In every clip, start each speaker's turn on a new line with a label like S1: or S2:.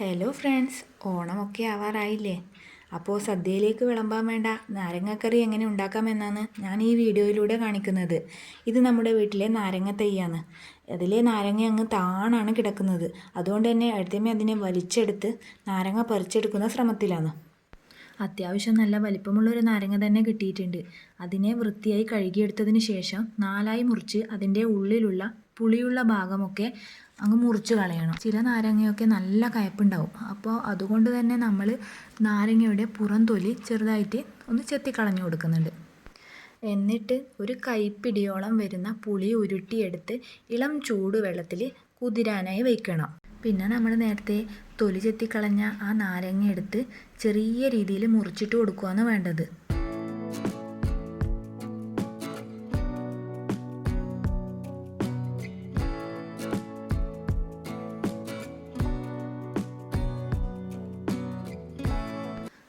S1: Hello friends ഓണമൊക്കെ ആവാറായില്ലേ? അപ്പോൾ സദ്യയിലേക്ക് വിളമ്പാൻ വേണ്ട. നാരങ്ങക്കറി എങ്ങനെ ഉണ്ടാക്കാമെന്നാണ് ഞാൻ ഈ വീഡിയോയിലൂടെ കാണിക്കുന്നത്. ഇത് നമ്മുടെ വീട്ടിലെ നാരങ്ങ തൈയാണ്. അതിലെ നാരങ്ങ അങ്ങ് താണാണ് കിടക്കുന്നത്. അതുകൊണ്ട് തന്നെ അടുത്തമേ അതിനെ വലിച്ചെടുത്ത് നാരങ്ങ പറിച്ചെടുക്കുന്ന ശ്രമത്തിലാണ്. അത്യാവശ്യം നല്ല വലിപ്പമുള്ളൊരു നാരങ്ങ തന്നെ കിട്ടിയിട്ടുണ്ട്. അതിനെ വൃത്തിയായി കഴുകിയെടുത്തതിന് ശേഷം നാലായി മുറിച്ച് അതിന്റെ ഉള്ളിലുള്ള പുളിയുള്ള ഭാഗമൊക്കെ അങ്ങ് മുറിച്ച് കളയണം. ചില നാരങ്ങയൊക്കെ നല്ല കയപ്പുണ്ടാവും. അപ്പോൾ അതുകൊണ്ട് തന്നെ നമ്മൾ നാരങ്ങയുടെ പുറം തൊലി ചെറുതായിട്ട് ഒന്ന് ചെത്തിക്കളഞ്ഞു കൊടുക്കുന്നുണ്ട്. എന്നിട്ട് ഒരു കൈപ്പിടിയോളം വരുന്ന പുളി ഉരുട്ടിയെടുത്ത് ഇളം ചൂടുവെള്ളത്തിൽ കുതിരാനായി വയ്ക്കണം പിന്നെ നമ്മൾ നേരത്തെ തൊലി ചെത്തിക്കളഞ്ഞ ആ നാരങ്ങ എടുത്ത് ചെറിയ രീതിയിൽ മുറിച്ചിട്ട് കൊടുക്കുകയാണ് വേണ്ടത്.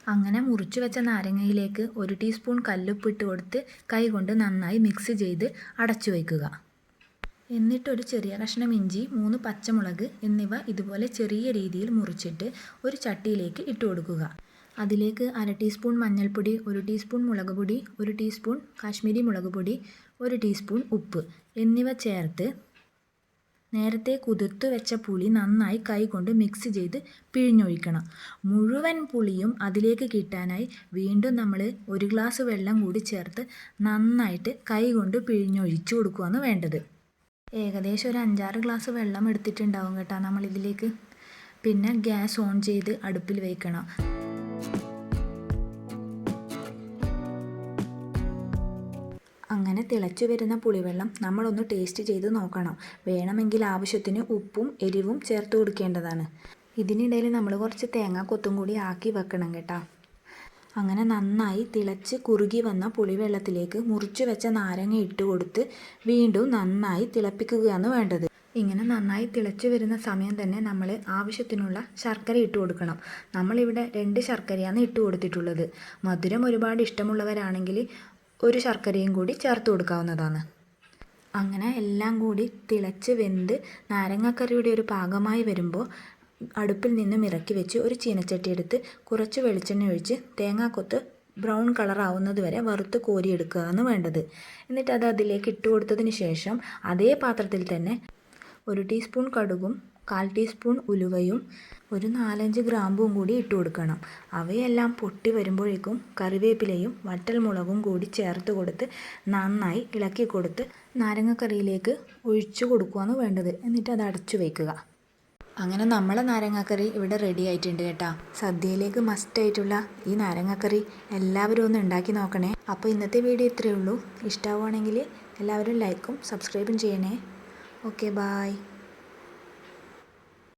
S1: അങ്ങനെ മുറിച്ചു വെച്ച നാരങ്ങയിലേക്ക് ഒരു ടീസ്പൂൺ കല്ലുപ്പിട്ട് കൊടുത്ത് കൈകൊണ്ട് നന്നായി മിക്സ് ചെയ്ത് അടച്ചു വയ്ക്കുക എന്നിട്ടൊരു ചെറിയ കഷ്ണം ഇഞ്ചി മൂന്ന് പച്ചമുളക് എന്നിവ ഇതുപോലെ ചെറിയ രീതിയിൽ മുറിച്ചിട്ട് ഒരു ചട്ടിയിലേക്ക് ഇട്ട് കൊടുക്കുക. അതിലേക്ക് അര ടീസ്പൂൺ മഞ്ഞൾപ്പൊടി ഒരു ടീസ്പൂൺ മുളക് പൊടി ഒരു ടീസ്പൂൺ കാശ്മീരി മുളക് പൊടി ഒരു ടീസ്പൂൺ ഉപ്പ് എന്നിവ ചേർത്ത് നേരത്തെ കുതിർത്ത് വെച്ച പുളി നന്നായി കൈകൊണ്ട് മിക്സ് ചെയ്ത് പിഴിഞ്ഞൊഴിക്കണം. മുഴുവൻ പുളിയും അതിലേക്ക് കിട്ടാനായി വീണ്ടും നമ്മൾ ഒരു ഗ്ലാസ് വെള്ളം കൂടി ചേർത്ത് നന്നായിട്ട് കൈകൊണ്ട് പിഴിഞ്ഞൊഴിച്ചു കൊടുക്കുകയാണ് വേണ്ടത്. ഏകദേശം ഒരു അഞ്ചാറ് ഗ്ലാസ് വെള്ളം എടുത്തിട്ടുണ്ടാവും കേട്ടോ നമ്മളിതിലേക്ക്. പിന്നെ ഗ്യാസ് ഓൺ ചെയ്ത് അടുപ്പിൽ വയ്ക്കണം അങ്ങനെ തിളച്ചു വരുന്ന പുളിവെള്ളം നമ്മളൊന്ന് ടേസ്റ്റ് ചെയ്ത് നോക്കണം. വേണമെങ്കിൽ ആവശ്യത്തിന് ഉപ്പും എരിവും ചേർത്ത് കൊടുക്കേണ്ടതാണ്. ഇതിനിടയിൽ നമ്മൾ കുറച്ച് തേങ്ങ കൊത്തും കൂടി ആക്കി വെക്കണം കേട്ടോ. അങ്ങനെ നന്നായി തിളച്ച് കുറുകി വന്ന പുളിവെള്ളത്തിലേക്ക് മുറിച്ചു വെച്ച നാരങ്ങ ഇട്ട് കൊടുത്ത് വീണ്ടും നന്നായി തിളപ്പിക്കുകയാണ് വേണ്ടത്. ഇങ്ങനെ നന്നായി തിളച്ചു വരുന്ന സമയം തന്നെ നമ്മൾ ആവശ്യത്തിനുള്ള ശർക്കര ഇട്ട് കൊടുക്കണം. നമ്മളിവിടെ രണ്ട് ശർക്കരയാണ് ഇട്ട് കൊടുത്തിട്ടുള്ളത്. മധുരം ഒരുപാട് ഇഷ്ടമുള്ളവരാണെങ്കിൽ ഒരു ശർക്കരയും കൂടി ചേർത്ത് കൊടുക്കാവുന്നതാണ്. അങ്ങനെ എല്ലാം കൂടി തിളച്ച് വെന്ത് നാരങ്ങക്കറിയുടെ ഒരു പാകമായി വരുമ്പോൾ അടുപ്പിൽ നിന്നും ഇറക്കി വെച്ച് ഒരു ചീനച്ചട്ടി എടുത്ത് കുറച്ച് വെളിച്ചെണ്ണ ഒഴിച്ച് തേങ്ങാക്കൊത്ത് ബ്രൗൺ കളർ ആവുന്നത് വരെ വറുത്ത് കോരിയെടുക്കുകയാണ് വേണ്ടത്. എന്നിട്ട് അത് അതിലേക്ക് ഇട്ട് കൊടുത്തതിന് ശേഷം അതേ പാത്രത്തിൽ തന്നെ ഒരു ടീസ്പൂൺ കടുകും കാൽ ടീസ്പൂൺ ഉലുവയും ഒരു നാലഞ്ച് ഗ്രാമ്പും കൂടി ഇട്ട് കൊടുക്കണം. അവയെല്ലാം പൊട്ടി വരുമ്പോഴേക്കും കറിവേപ്പിലയും വറ്റൽമുളകും കൂടി ചേർത്ത് കൊടുത്ത് നന്നായി ഇളക്കി കൊടുത്ത് നാരങ്ങക്കറിയിലേക്ക് ഒഴിച്ചു കൊടുക്കുകയാണ് വേണ്ടത്. എന്നിട്ട് അത് അടച്ചു വയ്ക്കുക അങ്ങനെ നമ്മളെ നാരങ്ങാക്കറി ഇവിടെ റെഡി ആയിട്ടുണ്ട് കേട്ടോ. സദ്യയിലേക്ക് മസ്റ്റായിട്ടുള്ള ഈ നാരങ്ങാക്കറി എല്ലാവരും ഒന്ന് ഉണ്ടാക്കി നോക്കണേ. അപ്പോൾ ഇന്നത്തെ വീഡിയോ ഇത്രയേ ഉള്ളൂ. ഇഷ്ടമാവുകയാണെങ്കിൽ എല്ലാവരും ലൈക്കും സബ്സ്ക്രൈബും ചെയ്യണേ. Okay bye